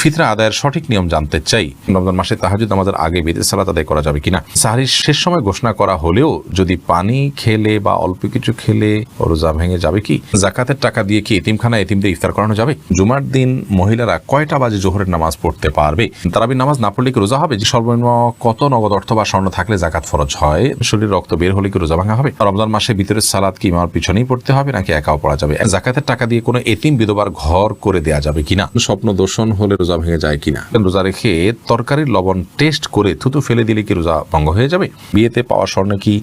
ফিতরা আদায়ের সঠিক নিয়ম জানতে চাই। রমজান মাসে তাহাজুদ আমাদের আগে বেদের সালাত আদায় করা যাবে কিনা? সাহারির শেষ সময় ঘোষণা করা হলেও যদি পানি খেলে বা অল্প কিছু খেলে রোজা ভেঙে যাবে কি? জাকাতের টাকা দিয়ে কি এতিমখানা এতিমদের ইফতার করানো যাবে? জুমার দিন মহিলারা কয়টা বাজে জোহরের নামাজ পড়তে পারবে? তারাবি নামাজ না পড়লে কি রোজা হবে? যে সর্বনিম্ন কত নগদ অর্থ বা স্বর্ণ থাকলে জাকাত ফরজ হয়? শরীর রক্ত বের হলে কি রোজা ভাঙা হবে? রমজান মাসে ভিতরের সালাদ কি ইমার পিছনেই পড়তে হবে নাকি একাও পড়া যাবে? জাকাতের টাকা দিয়ে কোনো এতিম বিধবার ঘর করে দেয়া যাবে কিনা? স্বপ্ন দর্শন হলে রোজা ভেঙে যায় কিনা? রোজা রেখে তরকারির লবণ টেস্ট করে থুতু ফেলে দিলে কি রোজা ভঙ্গ হয়ে যাবে? বিয়েতে পাওয়া স্বর্ণ কি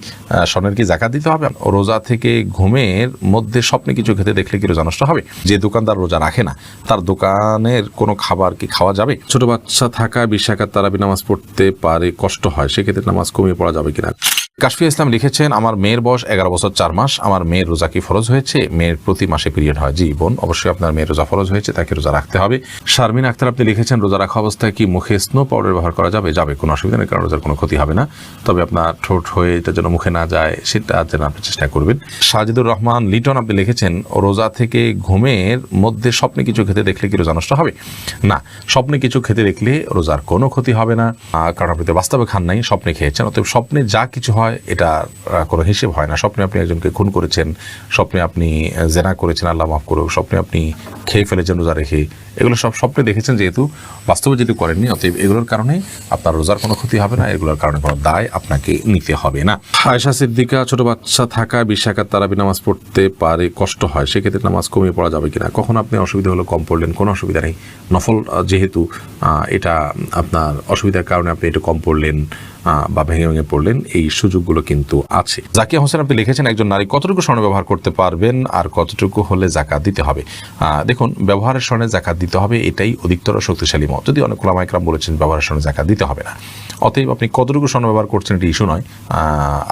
স্বর্ণের কি জাকাত দিতে হবে? রোজা থেকে ঘুমের মধ্যে স্বপ্নে কিছু খেতে দেখলে কি রোজা নষ্ট হবে? যে দোকানদার রোজা রাখে না তার দোকানের কোনো খাবার কি খাওয়া যাবে? ছোট বাচ্চা থাকা বিশাখাত তারাবি নামাজ পড়তে পারে কষ্ট হয় সেক্ষেত্রে নামাজ কমিয়ে পড়া যাবে কিনা? কাশফিয়া ইসলাম লিখেছেন, আমার মেয়ের বয়স এগারো বছর চার মাস, আমার মেয়ের রোজা কি ফরজ হয়েছে? মেয়ের প্রতি মাসে পিরিয়ড হয়। জি, বোন, অবশ্যই আপনার মেয়ের রোজা ফরজ হয়েছে, তাকে রোজা রাখতে হবে। শারমিন আক্তার, আপনি লিখেছেন, রোজা রাখা অবস্থায় কি মুখে স্নো পাউডার ব্যবহার করা যাবে? যাবে, কোনো অসুবিধা নেই, কারণ রোজার কোনো ক্ষতি হবে না। তবে আপনার ঠোঁট হয়ে এটা যেন মুখে না যায়, সেটা যেন আপনি চেষ্টা করবেন। সাজিদুর রহমান, লিটন, আপনি লিখেছেন, রোজা থেকে ঘুমের মধ্যে স্বপ্নে কিছু খেতে দেখলে কি রোজা নষ্ট হবে? না, স্বপ্নে কিছু খেতে দেখলে রোজার কোনো ক্ষতি হবে না। কারণ আপনি তো বাস্তবে খান নাই, স্বপ্নে খেয়েছেন, অতএব স্বপ্নে যা কিছু হয় এটা কোনো হিসেব হয় না। স্বপ্নে আপনি একজনকে খুন করেছেন, স্বপ্নে আপনি জেনা করেছেন, আল্লাহ মাফ করুক, স্বপ্নে আপনি খেয়ে ফেলেছেন রোজা রেখে, এগুলো সব স্বপ্নে দেখেছেন যেহেতু বাস্তবে যেহেতু করেননি, অতএব এগুলোর কারণে আপনার রোজার কোনো ক্ষতি হবে না, এগুলোর কারণে কোনো দায় আপনাকে নিতে হবে না। আয়সা সিদ্দিকা, ছোট বাচ্চা থাকা বিশাখাত তারাবি নামাজ পড়তে পারে, কষ্ট হয়, সেক্ষেত্রে নামাজ কমিয়ে পড়া যাবে কিনা? কখন আপনি অসুবিধা হলো কম পড়লেন, কোনো অসুবিধা নেই। নফল যেহেতু এটা আপনার অসুবিধার কারণে আপনি একটু কম পড়লেন বা ভেঙে ভেঙে পড়লেন, এই সুযোগগুলো কিন্তু আছে। জাকিয়া হোসেন, আপনি লিখেছেন একজন নারী কতটুকু স্বর্ণ ব্যবহার করতে পারবেন আর কতটুকু হলে জাকাত দিতে হবে? দেখুন, ব্যবহারের স্বর্ণে জাকাত দিতে হবে এটাই অধিকতর শক্তিশালী মত। যদি অনেক ওলামাইকরাম বলেছেন ব্যবহারের স্বর্ণে জাকাত দিতে হবে না। অতএব আপনি কতটুকু স্বর্ণ ব্যবহার করছেন এটি ইস্যু নয়।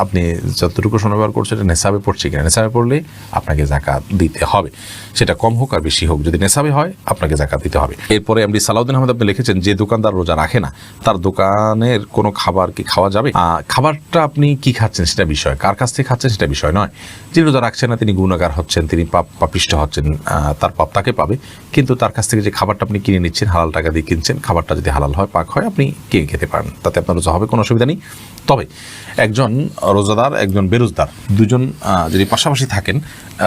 আপনি যতটুকু স্বর্ণ ব্যবহার করছেন এটা নেশাবে পড়ছে কিনা? নেশাবে পড়লে আপনাকে জাকাত দিতে হবে। সেটা কম হোক আর বেশি হোক। যদি নেশাবে হয়, আপনাকে জাকাত দিতে হবে। এরপরে এমডি সালাউদ্দিন আহমেদ, আপনি লিখেছেন, যে দোকানদার রোজা রাখে না, তার দোকানের কোনো খাবার কি খাওয়া যাবে? খাবারটা আপনি কি খাচ্ছেন সেটা বিষয়, কার কাছ থেকে খাচ্ছেন সেটা বিষয় নয়। যে রোজা রাখছেন না, তিনি গুণাগার হচ্ছেন, তিনি পাপ, পাপিষ্ট হচ্ছেন তার পাপ তাকে পাবে। কিন্তু তার কাছ থেকে যে খাবারটা আপনি কিনে নিচ্ছেন, হালাল টাকা দিয়ে কিনছেন, খাবারটা যদি হালাল হয়, পাক হয়, আপনি কিনে খেতে পারেন। তাতে আপনার রোজা হবে, কোনো অসুবিধা নেই। তবে একজন রোজাদার, একজন বেরোজদার। দুজন যদি পাশাপাশি থাকেন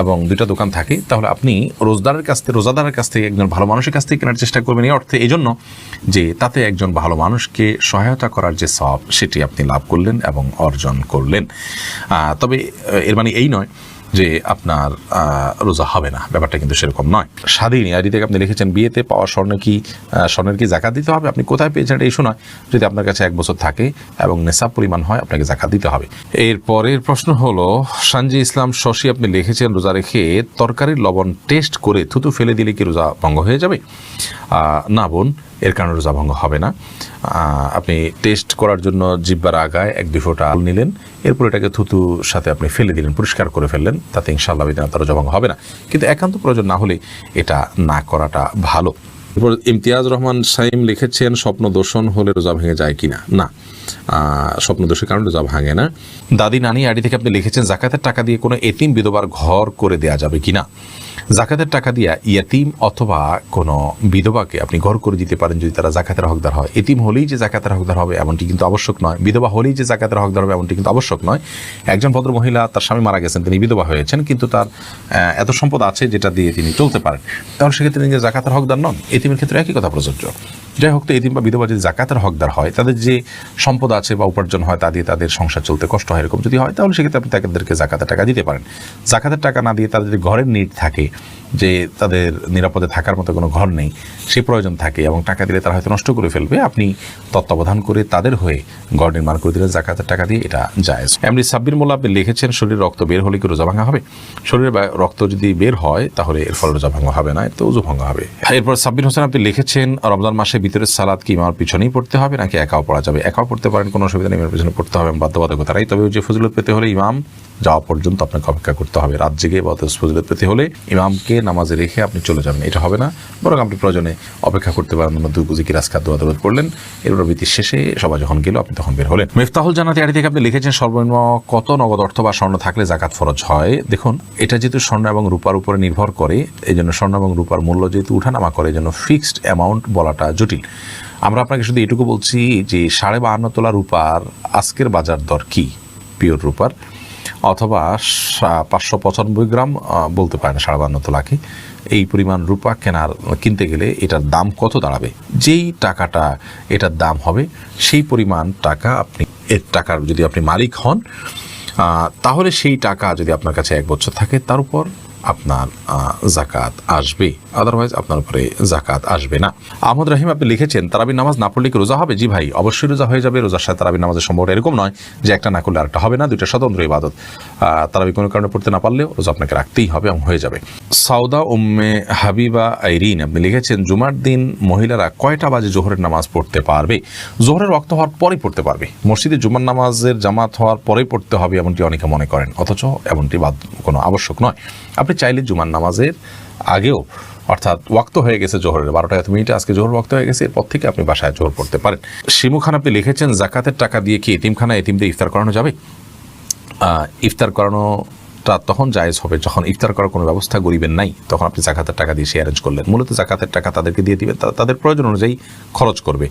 এবং দুইটা দোকান থাকে, তাহলে আপনি রোজদারের কাছ থেকে, রোজাদারের কাছ থেকে, একজন ভালো মানুষের কাছ থেকে কেনার চেষ্টা করবেন। এই অর্থে, এই জন্য যে তাতে একজন ভালো মানুষকে সহায়তা করার যে সব সেটি আপনি লাভ করলেন এবং অর্জন করলেন। তবে এর মানে এই নয় যে আপনার রোজা হবে না। ব্যাপারটা কিন্তু সেরকম নয়। স্বাধীন আইডি থেকে আপনি লিখেছেন, বিয়েতে পাওয়া স্বর্ণ কি স্বর্ণের কি জাকাত দিতে হবে? আপনি কোথায় পেয়েছেন এটা ইস্যু নয়। যদি আপনার কাছে এক বছর থাকে এবং নেশাব পরিমাণ হয়, আপনাকে জাকাত দিতে হবে। এর পরের প্রশ্ন হলো, সানজি ইসলাম শশী আপনি লিখেছেন, রোজা রেখে তরকারির লবণ টেস্ট করে থুতু ফেলে দিলে কি রোজা ভঙ্গ হয়ে যাবে? না বোন, এর কারণে রোজা ভঙ্গ হবে না। আপনি টেস্ট করার জন্য জিব্বার আগায় এক দুই ফোঁটা আল নিলেন, এরপর এটাকে থুতুর সাথে আপনি ফেলে দিলেন, পরিষ্কার করে ফেললেন। তাতে ইনশাআল্লাহ বিদিন তারা জবাব হবে না। কিন্তু একান্ত প্রয়োজন না হলে এটা না করাটা ভালো। এরপর ইমতিয়াজ রহমান সাইম লিখেছেন স্বপ্ন দর্শন হলে রোজা ভেঙে যায় কিনা? না। স্বপ্ন দোষের কারণে রোজা ভাঙে না। দাদি নানি আড়ি থেকে আপনি লিখেছেন, জাকাতের টাকা দিয়ে কোনো এতিম বিধবার ঘর করে দেয়া যাবে কিনা? জাকাতের টাকা দিয়া ইয়াতিম অথবা কোনো বিধবাকে আপনি ঘর করে দিতে পারেন যদি তারা জাকাতের হকদার হয়। এতিম হলেই যে জাকাতের হকদার হবে এমনটি কিন্তু আবশ্যক নয়। বিধবা হলেই যে জাকাতের হকদার হবে এমনটি কিন্তু আবশ্যক নয়। একজন ভদ্র মহিলা, তার স্বামী মারা গেছেন, তিনি বিধবা হয়েছেন, কিন্তু তার এত সম্পদ আছে যেটা দিয়ে তিনি চলতে পারেন। তাহলে সেক্ষেত্রে তিনি যে জাকাতের হকদার নন এতিমের ক্ষেত্রে একই কথা প্রযোজ্য। যাই হোক তো এতিম বা বিধবা যদি জাকাতের হকদার হয়, তাদের যে সম্পদ আছে বা উপার্জন হয় তা দিয়ে তাদের সংসার চলতে কষ্ট হয় এরকম যদি হয়, তাহলে সেক্ষেত্রে আপনি তাদেরকে জাকাতের টাকা দিতে পারেন। জাকাতের টাকা না দিয়ে তাদের ঘরের নিট থাকে, যে তাদের নিরাপদে থাকার মতো কোনো ঘর নেই, সে প্রয়োজন থাকে এবং টাকা দিলে তারা হয়তো নষ্ট করে ফেলবে। আপনি তত্ত্বাবধান করে তাদের হয়ে ঘর নির্মাণ করে দিলে জাকাতের টাকা দিয়ে এটা জায়েজ। এমনি সাব্বির মোল্লা, আপনি লিখেছেন, শরীরে রক্ত বের হলে কি রোজা ভাঙা হবে? শরীরে রক্ত যদি বের হয়, তাহলে এর ফলে রোজা ভাঙা হবে না, এর তো উজু ভাঙা হবে। এরপর সাব্বির হোসেন, আপনি লিখেছেন, রমজান মাসে ভিতরের সালাদ কি ইমামের পিছনেই পড়তে হবে নাকি একাও পড়া যাবে? একাও পড়তে পারেন, কোনো অসুবিধা নেই, ইমামের পিছনে পড়তে হবে বাধ্যবাধকতা তাই তবে যে ফজিলত পেতে হলে ইমাম যাওয়া পর্যন্ত আপনাকে অপেক্ষা করতে হবে। রাত জেগে বা ফজিলত পেতে হলে ইমামকে নামাজে রেখে আপনি চলে যাবেন। এটা হবে না। বরং আপনি প্রয়োজনে অপেক্ষা করতে পারেন। অন্য দুই গুজি কিরাস খাদ্য আদালত করলেন এরপর বিতির শেষে সবাই যখন গেল, আপনি তখন বের হলেন। মেফতাহুল জানাতে আড়ি থেকে আপনি লিখেছেন, সর্বনিম্ন কত নগদ অর্থ বা স্বর্ণ থাকলে জাকাত ফরজ হয়? দেখুন, এটা যেহেতু স্বর্ণ এবং রূপার উপরে নির্ভর করে এই জন্য স্বর্ণ এবং রূপার মূল্য যেহেতু উঠানামা করে এই জন্য ফিক্সড অ্যামাউন্ট বলাটা জটিল। আমরা আপনাকে শুধু এটুকু বলছি যে সাড়ে বাহান্ন তোলা রূপার আজকের বাজার দর কি? পিওর রূপার। অথবা পাঁচশো পঁচানব্বই গ্রাম বলতে পারেন সাড়ে বান্ন তোলাকে এই পরিমাণ রূপা কেনার, কিনতে গেলে এটার দাম কত দাঁড়াবে? যেই টাকাটা এটার দাম হবে, সেই পরিমাণ টাকা আপনি, এর টাকার যদি আপনি মালিক হন তাহলে সেই টাকা যদি আপনার কাছে এক বছর থাকে, তার উপর আপনার জাকাত আসবে। আদারওয়াইজ আপনার উপরে জাকাত আসবে না। আহমদ রাহিম আপনি লিখেছেন তারাবি নামাজ না পড়লে কি রোজা হবে? জি ভাই, অবশ্যই রোজা হয়ে যাবে। রোজার সাথে তারাবি নামাজের সম্ভব এরকম নয় যে একটা না করলে আরেকটা হবে না, দুইটা স্বতন্ত্র ইবাদত। তারাবি কোনো কারণে পড়তে না পারলেও রোজা আপনাকে রাখতেই হবে এবং হয়ে যাবে। সাউদা উম্মে হাবিবা আইরিন, আপনি লিখেছেন, জুমার দিন মহিলারা কয়টা বাজে জোহরের নামাজ পড়তে পারবে? জোহরের রক্ত হওয়ার পরেই পড়তে পারবে। মসজিদে জুমার নামাজের জামাত হওয়ার পরেই পড়তে হবে, এমনটি অনেকে মনে করেন। অথচ এমনটি বাদ কোনো আবশ্যক নয়। আপনি চাইলে জুমার নামাজের আগেও, অর্থাৎ ওয়াক্ত হয়ে গেছে জোহরের বারোটা এত মিনিটে আজকে জোহর ওয়াক্ত হয়ে গেছে, এরপর থেকে আপনি বাসায় জোহর পড়তে পারেন। শিমু খান, আপনি লিখেছেন, জাকাতের টাকা দিয়ে কি এতিমখানা এতিমদের ইফতার করানো যাবে? ইফতার ইফতার করানোটা তখন জায়েজ হবে। যখন ইফতার করার কোনো ব্যবস্থা গরিবের নাই, তখন আপনি জাকাতের টাকা দিয়ে সে অ্যারেঞ্জ করলেন। মূলত জাকাতের টাকা তাদেরকে দিয়ে দিবেন তাদের প্রয়োজন অনুযায়ী খরচ করবে।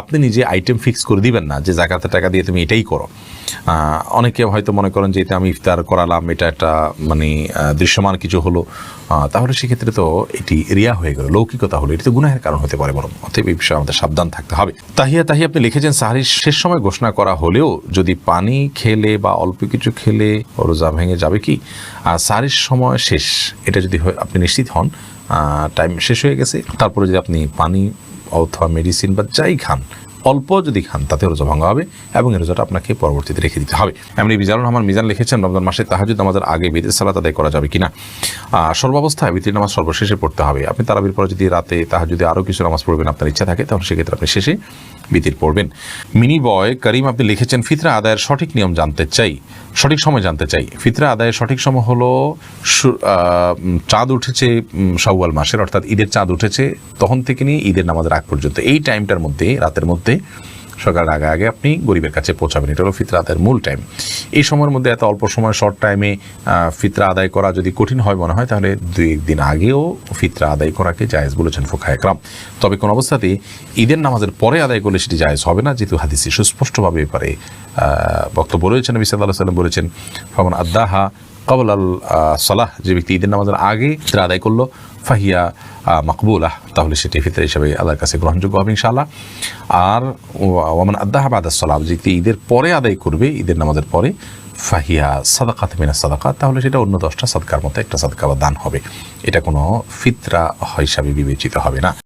আপনি নিজে আইটেম ফিক্স করে দিবেন না যে জাকাতের টাকা দিয়ে তুমি এটাই করো। অনেকে হয়তো মনে করেন যে এটা আমি ইফতার করালাম, এটা একটা মানে দৃশ্যমান কিছু হলো। তাহলে সেক্ষেত্রে তো এটি রিয়া হয়ে গেল, লৌকিকতা হলো। এটি তো গুনাহের কারণ হতে পারে বরং। অতএব এই বিষয়ে আমাদের সাবধান থাকতে হবে। তাহিয়া তাহিয়া, আপনি লিখেছেন, সাহারির শেষ সময় ঘোষণা করা হলেও যদি পানি খেলে বা অল্প কিছু খেলে, রোজা ভেঙে যাবে কি? আর সারের সময় শেষ। এটা যদি আপনি নিশ্চিত হন টাইম শেষ হয়ে গেছে। তারপরে যদি আপনি পানি অথবা মেডিসিন বা যাই খান অল্প যদি খান তাতে রোজা ভাঙা হবে এবং এই রোজাটা আপনাকে পরবর্তীতে রেখে দিতে হবে। এমনি মিজানুর রহমান মিজান লিখেছেন রমজান মাসে তাহাজুদ আমাদের আগে বিদের সালাত আদায় করা যাবে কিনা? সর্বাবস্থায় বিতির নামাজ সর্বশেষে পড়তে হবে। আপনি তারাবির পরে যদি রাতে তাহাজুদে আরও কিছু নামাজ পড়বেন আপনার ইচ্ছা থাকে তাহলে সেক্ষেত্রে আপনি শেষে বিতির পড়বেন। মিনি বয় করিম আপনি লিখেছেন ফিতরা আদায়ের সঠিক নিয়ম জানতে চাই সঠিক সময় জানতে চাই। ফিতরা আদায়ের সঠিক সময় হলো চাঁদ উঠেছে উম, মাসের অর্থাৎ ঈদের চাঁদ উঠেছে তখন থেকে নিয়ে ঈদের নামাজের আগ পর্যন্ত। এই টাইমটার মধ্যে রাতের মধ্যে সকালের আগে আগে আপনি গরিবের কাছে পৌঁছাবেন। এটা হলো ফিতরা আদায়ের মূল টাইম এই সময়ের মধ্যে এত অল্প সময় শর্ট টাইমে ফিতরা আদায় করা যদি কঠিন হয় মনে হয়, তাহলে দুই একদিন আগেও ফিতরা আদায় করাকে জায়েজ বলেছেন ফোখা একরাম। তবে কোন অবস্থাতেই ঈদের নামাজের পরে আদায় করলে সেটি জায়েজ হবে না, যেহেতু হাদিসে সুস্পষ্টভাবে এবারে বক্তব্য রয়েছেন নবী সাল্লাহ সাল্লাম বলেছেন, ফমন আদাহা কবল আল সালাহ যে ব্যক্তি ঈদের নামাজের আগে ফিতরা আদায় করল ফাহিয়া মকবুলাহ তাহলে সেটি ফিতর হিসাবে আল্লাহর কাছে গ্রহণযোগ্য হবে ইনশাআল্লাহ আর ওমান আদাহাবাদ সালাম যে ঈদের পরে আদায় করবে ঈদের নামাজের পরে ফাহিয়া সাদাকাত মিনা সাদাকাত তাহলে সেটা অন্য দশটা সাদকার মতো একটা সাদকা বা দান হবে। এটা কোনো ফিতরা হিসাবে বিবেচিত হবে না।